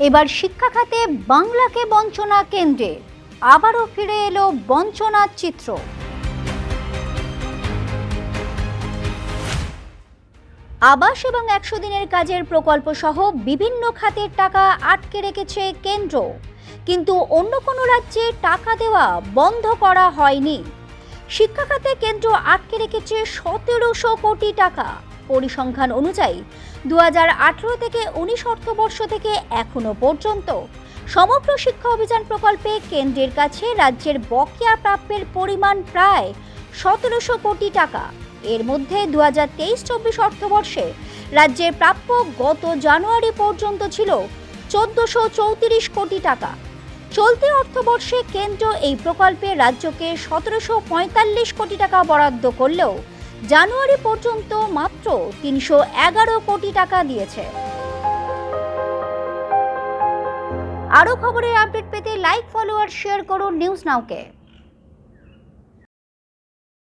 এবার শিক্ষা খাতে বাংলাকে বঞ্চনা কেন্দ্রে। আবারও ফিরে এলো বঞ্চনার চিত্র। আবাস এবং একশো দিনের কাজের প্রকল্প সহ বিভিন্ন খাতের টাকা আটকে রেখেছে কেন্দ্র। কিন্তু অন্য কোনো রাজ্যে টাকা দেওয়া বন্ধ করা হয়নি। শিক্ষা খাতে কেন্দ্র আটকে রেখেছে সতেরোশো কোটি টাকা। পরিসংখ্যান অনুযায়ী দু হাজার আঠেরো থেকে উনিশ অর্থবর্ষ থেকে এখনও পর্যন্ত সমগ্র শিক্ষা অভিযান প্রকল্পে কেন্দ্রের কাছে রাজ্যের বকেয়া প্রাপ্যের পরিমাণ প্রায় সতেরোশো কোটি টাকা। এর মধ্যে দু হাজার তেইশ চব্বিশ অর্থবর্ষে রাজ্যের প্রাপ্য গত জানুয়ারি পর্যন্ত ছিল চোদ্দশো চৌত্রিশ কোটি টাকা। চলতি অর্থবর্ষে কেন্দ্র এই প্রকল্পে রাজ্যকে সতেরোশো পঁয়তাল্লিশ কোটি টাকা বরাদ্দ করলেও জানুয়ারি পর্যন্ত মাত্র তিনশো এগারো কোটি টাকা দিয়েছে। আরও খবরের আপডেট পেতে লাইক ফলো আর শেয়ার করুন নিউজ নাওকে